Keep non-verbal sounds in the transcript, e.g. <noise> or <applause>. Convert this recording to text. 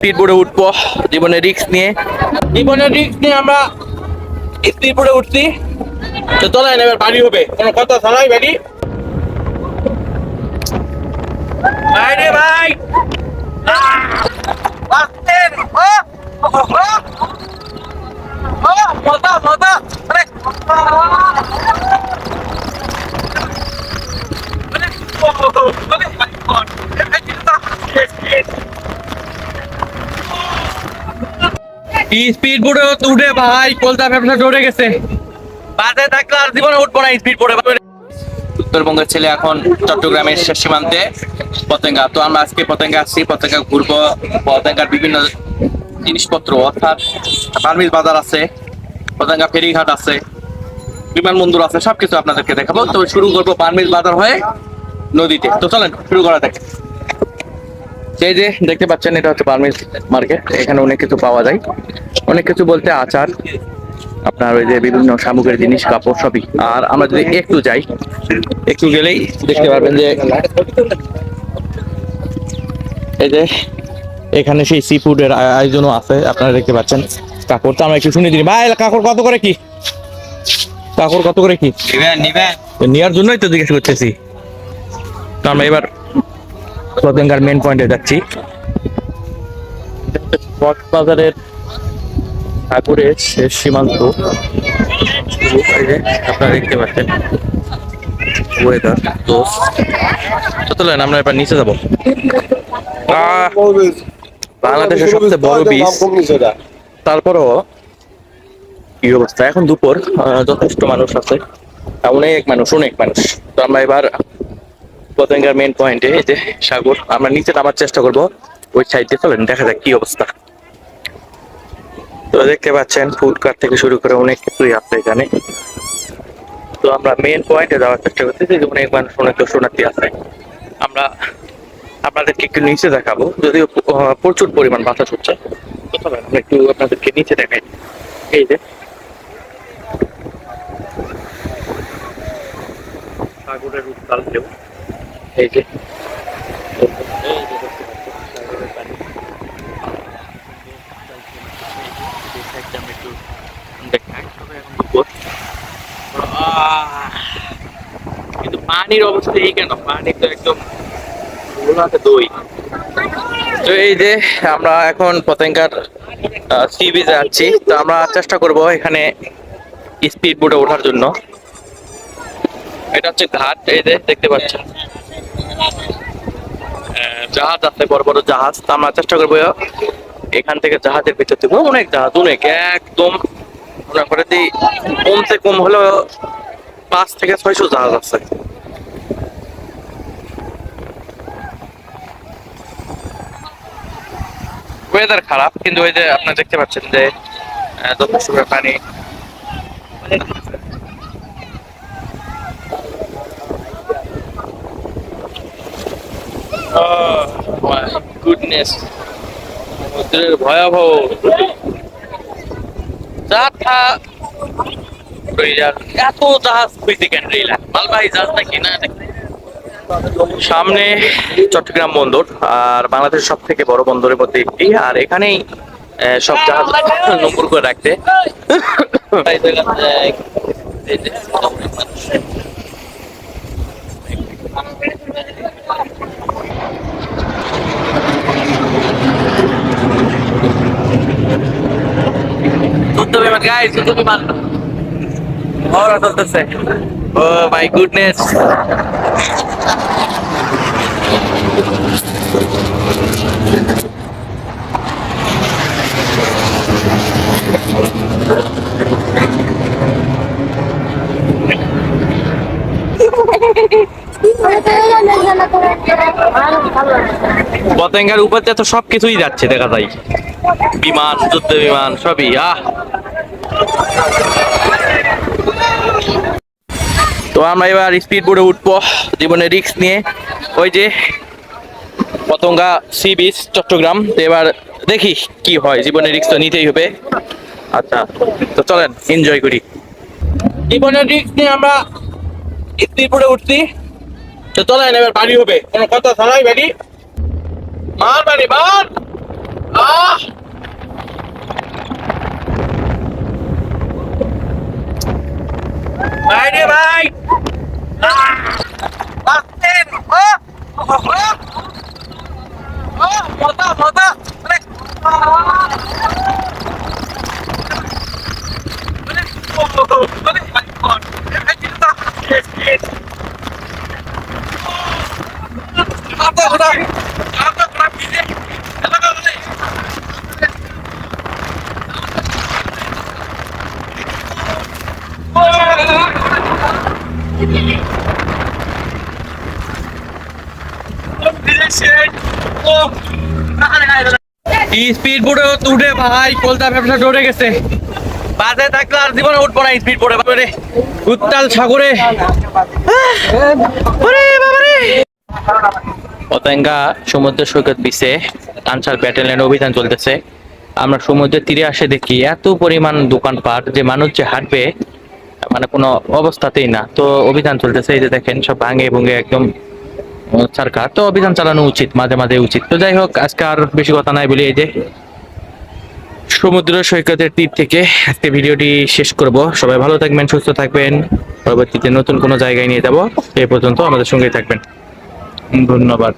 Speed বোর্ডে উঠবো জীবনের রিস্ক নিয়ে জীবনের রিস্ক নিয়ে আমরা স্পিড বোর্ডে উঠছি তো চলাই না এবার বাড়ি হবে কোনো কথা ছাড়াই বাড়ি ভাই রে ভাই আহ! আস্তে রে, ও! ও, ও! ও, মজা, মজা! আরে! স্পিড বোর্ডে উঠে ভাই কলতা ব্যবসা দৌড়ে গেছে। বাসে থাকলে আর জীবনে উঠবো না স্পিড বোর্ডে উত্তরবঙ্গের ছেলে এখন চট্টগ্রামের সীমান্তে, পতেঙ্গা। তো আমরা আজকে পতেঙ্গা আসছি, পতেঙ্গা ঘুরবো। পতেঙ্গার বিভিন্ন জিনিসপত্র, অর্থাৎ বার্মিজ বাজার আছে, পতেঙ্গা ফেরিঘাট আছে, বিমানবন্দর আছে, সবকিছু আপনাদেরকে দেখাবো। তো শুরু করব বার্মিজ বাজার হয়ে নদীতে। তো চলেন, শুরু করা যাক। সেই যে দেখতে পাচ্ছেন এটা হচ্ছে বার্মিজ মার্কেট। এখানে অনেক কিছু পাওয়া যায়। অনেক কিছু বলতে আচার আপনার ওই যে বিভিন্ন সামগ্রীর জিনিস কাপড় সবই। আর আমরা যদি একটু যাই একটু গেলেই দেখতে পারবেন যে এই যে এখানে সেই সি ফুডের আয়োজনও আছে আপনারা দেখতে পাচ্ছেন। কাকড় তো আমরা একটু শুনে দিই। ভাই কাকড় কত করে কি? কাকড় কত করে কি? নেওয়ার জন্যই তো জিজ্ঞেস করতেছি। তো আমরা এবার পতেঙ্গার মেন পয়েন্টে যাচ্ছি। কক্সবাজারের সাগরের শেষ সীমান্ত। আপনারা দেখতে পাচ্ছেন। ওয়েদার তো তো চলেন আমরা এবার নিচে যাব। বাংলাদেশের সবচেয়ে বড় বীজ তারপরও কি অবস্থা? এখন দুপুর আহ, যথেষ্ট মানুষ আছে। অনেক মানুষ অনেক মানুষ। তো আমরা এবার পতেঙ্গার মেন পয়েন্টে এই যে সাগর, আমরা নিচে নামার চেষ্টা করব। ওই সাইডে চলেন, দেখা যাক কি অবস্থা। তো দেখতে পাচ্ছেন ফুড থেকে শুরু করে অনেক কিছুই আছে এখানে। তো আমরা মেন পয়েন্টে যাওয়ার চেষ্টা করতেছি যে অনেক মানুষ অনেক দর্শনার্থী আছে। আমরা আপনাদেরকে একটু নিচে দেখাবো, যদিও প্রচুর পরিমাণ বাতাস হচ্ছে। আমরা একটু আপনাদেরকে নিচে দেখাই। এই যে, সাগরের উত্তাল ঢেউ। এই যে! কিন্তু পানির অবস্থা এই কেন? পানি তো একদম দই। তো এই যে আমরা এখন পতেঙ্গার সি বিচে যাচ্ছি তো আমরা চেষ্টা করব এখানে স্পিড বোটে ওঠার জন্য। এটা হচ্ছে ঘাট এই যে দেখতে পাচ্ছেন। আহ, জাহাজ আছে, বড় বড় জাহাজ। তো আমরা চেষ্টা করব এখান থেকে জাহাজের ভিতর থেকে অনেক জাহাজ, অনেক, একদম করে কমতে কম হলো পাঁচ থেকে ছয়শো জাহাজ আছে। ওয়েদার খারাপ, কিন্তু ওই যে আপনারা দেখতে পাচ্ছেন যে পানি। গুডনেস সমুদ্রের ভয়াবহ যাত্রা। এত জাহাজ খুঁজতে কেন রেলা মালবাহী জাহাজ নাকি? না সামনে চট্টগ্রাম বন্দর আর বাংলাদেশের সব থেকে বড় বন্দরের মধ্যে একটি আর এখানেই সব জাহাজ নম্বর করে রাখতে। এই <laughs> <laughs> জায়গাতে, এই যে, যুদ্ধ বিমান গাইস পতেঙ্গার উপর তো সবকিছুই যাচ্ছে দেখা যায়। বিমান যুদ্ধ বিমান সবই আহ। তো আমরা এবার স্পিড বোর্ডে উঠবো জীবনে রিস্ক নিয়ে। ওই যে পতঙ্গা সি বিচ চট্টগ্রাম। তো এবার দেখি কি হয় জীবনে রিস্ক তো নিতেই হবে। আচ্ছা তো চলেন এনজয় করি। জীবনের রিস্ক নিয়ে আমরা স্পিড বোর্ডে উঠছি। তো চলেন, এবার বাড়ি হবে। কোনো কথা ছাড়াই বাড়ি। মার বাড়ি, মার। আহ! আসতেন ও ও মজা মজা। স্পিড বোর্ডে উঠে ভাই, কলতা ব্যবসা ডরে গেছে। বাসে থাকলে আর জীবনে উঠবো না স্পিড বোর্ডে উত্তাল সাগরে। পতেঙ্গা সমুদ্র সৈকত পিছে আনসার ব্যাটালিয়ন অভিযান চলতেছে। আমরা সমুদ্রের তীরে আসে দেখি এত পরিমাণ দোকানপাট, যে মানুষ যে হাঁটবে মানে কোনো অবস্থাতেই না। তো অভিযান চলতেছে, এই যে দেখেন, সব ভাঙে ভুঙে একদম সরকার তো অভিযান চালানো উচিত, মাঝে মাঝে উচিত। তো যাই হোক, আজকে আর বেশি কথা নাই বলি এই যে সমুদ্র সৈকতের তীর থেকে আজকে ভিডিওটি শেষ করব। সবাই ভালো থাকবেন, সুস্থ থাকবেন। পরবর্তীতে নতুন কোনো জায়গায় নিয়ে যাব। এই পর্যন্ত আমাদের সঙ্গেই থাকবেন। ধন্যবাদ।